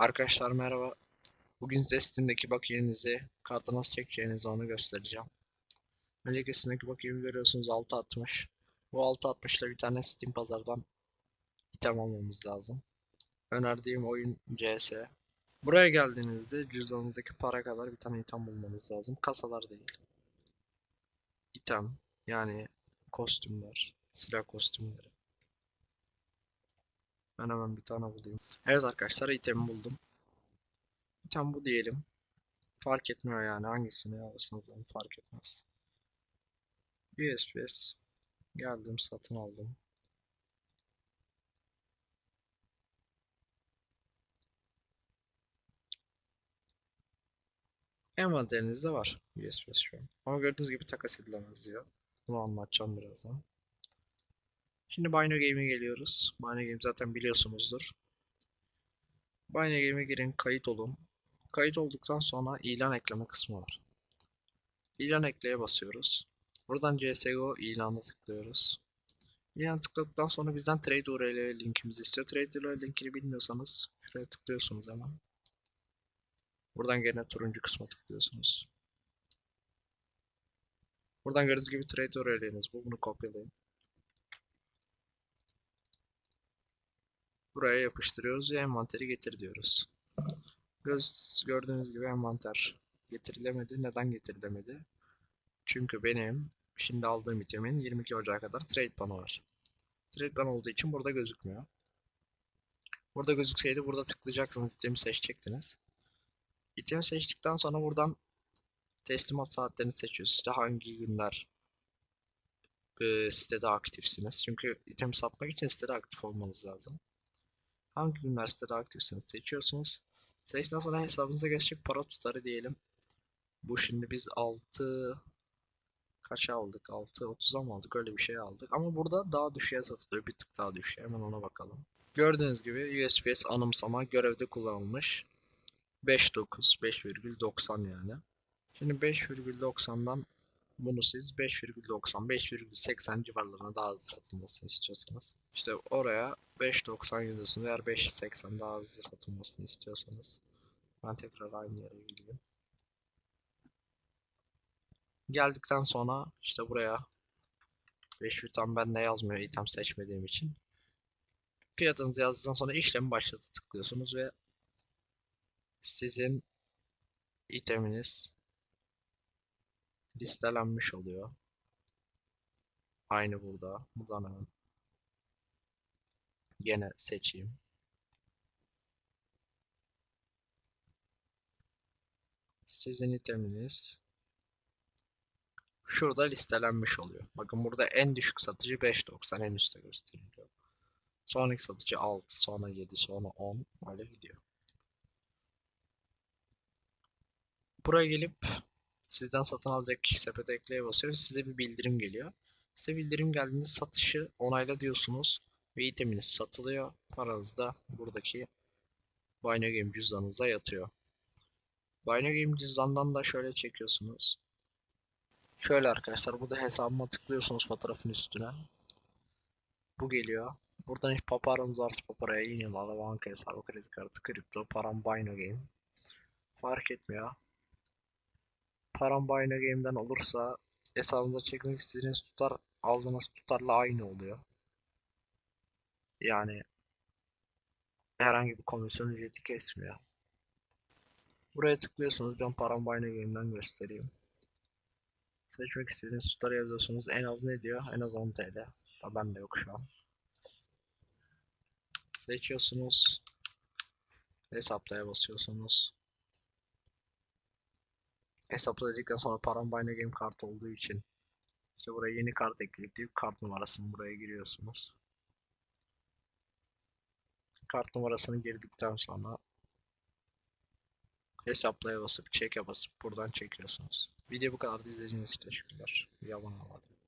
Arkadaşlar merhaba. Bugün size Steam'deki bakiyenizi, kartı nasıl çekeceğinizi onu göstereceğim. Öncelikle Steam'deki bakiyemi görüyorsunuz 6.60. Bu 6.60 ile bir tane Steam pazardan item almamız lazım. Önerdiğim oyun CS. Buraya geldiğinizde cüzdanınızdaki para kadar bir tane item bulmanız lazım. Kasalar değil. İtem yani kostümler, silah kostümleri. Ben hemen bir tane bulayım. Evet arkadaşlar itemi buldum. İtem bu diyelim. Fark etmiyor yani hangisini alırsanız alın fark etmez. USPS geldim satın aldım. Envanterinizde var USPS şu an. Ama gördüğünüz gibi takas edilemez diyor. Bunu anlatacağım birazdan. Şimdi Bino Game'e geliyoruz. Bino Game zaten biliyorsunuzdur. Bino Game'e girin, kayıt olun. Kayıt olduktan sonra ilan ekleme kısmı var. İlan ekleye basıyoruz. Buradan CSGO ilana tıklıyoruz. İlan tıkladıktan sonra bizden Trade URL linkimizi istiyor. Trade URL linkini bilmiyorsanız şuraya tıklıyorsunuz hemen. Buradan gene turuncu kısma tıklıyorsunuz. Buradan gördüğünüz gibi Trade URL'iniz bu. Bunu kopyalayın. Buraya yapıştırıyoruz ve envanteri getir diyoruz. Göz, gördüğünüz gibi envanter getirilemedi. Neden getirilemedi? Çünkü benim şimdi aldığım itemin 22 Ocak'a kadar trade banı var. Trade ban olduğu için burada gözükmüyor. Burada gözükseydi burada tıklayacaksınız itemi seçecektiniz. İtemi seçtikten sonra buradan teslimat saatlerini seçiyorsunuz. İşte hangi günler e, sitede aktifsiniz. Çünkü item satmak için sitede aktif olmanız lazım. Hangi günler sitede aktifsiniz seçiyorsunuz. Seçtikten sonra hesabınıza geçecek para tutarı diyelim. Bu şimdi biz 6 kaça aldık? 6 30'a mı aldık? Öyle bir şey aldık. Ama burada daha düşüğe satılıyor. Bir tık daha düşüğe. Hemen ona bakalım. Gördüğünüz gibi USPS anımsama görevde kullanılmış. 5.9 5,90 yani. Şimdi 5,90'dan bunu siz 5,90 5,80 civarlarına daha hızlı satılmasını istiyorsanız işte oraya 5.90 yazıyorsunuz eğer 5.80 daha hızlı satılmasını istiyorsanız ben tekrar aynı yere geleyim. Geldikten sonra işte buraya 5 tam ben ne yazmıyor item seçmediğim için. Fiyatınızı yazdıktan sonra işlemi başlatı tıklıyorsunuz ve sizin iteminiz listelenmiş oluyor. Aynı burada. Buradan hemen gene seçeyim. Sizin iteminiz şurada listelenmiş oluyor. Bakın burada en düşük satıcı 5.90 en üstte gösteriliyor. Sonraki satıcı 6, sonra 7, sonra 10 öyle gidiyor. Buraya gelip sizden satın alacak kişi sepete ekleye basıyor. Size bir bildirim geliyor. Size bildirim geldiğinde satışı onayla diyorsunuz ve iteminiz satılıyor. Paranız da buradaki Bino cüzdanınıza yatıyor. Bino Game cüzdandan da şöyle çekiyorsunuz. Şöyle arkadaşlar burada hesabıma tıklıyorsunuz fotoğrafın üstüne. Bu geliyor. Buradan hiç paparanız varsa paparaya iniyorlar. Banka hesabı, kredi kartı, kripto, param Bino. Fark etmiyor. Param Bino olursa hesabınıza çekmek istediğiniz tutar aldığınız tutarla aynı oluyor. Yani herhangi bir komisyon ücreti kesmiyor. Buraya tıklıyorsunuz. Ben param Bino Game'den göstereyim. Seçmek istediğiniz tutarı yazıyorsunuz. En az ne diyor? En az 10 TL. Da bende yok şu an. Seçiyorsunuz. Hesaplaya basıyorsunuz. Hesapladikten sonra param Bino Game kart olduğu için işte buraya yeni kart ekleyip kart numarasını buraya giriyorsunuz. Kart numarasını girdikten sonra hesaplaya basıp çeke basıp buradan çekiyorsunuz. Video bu kadar izlediğiniz için teşekkürler. Bir abone olmayı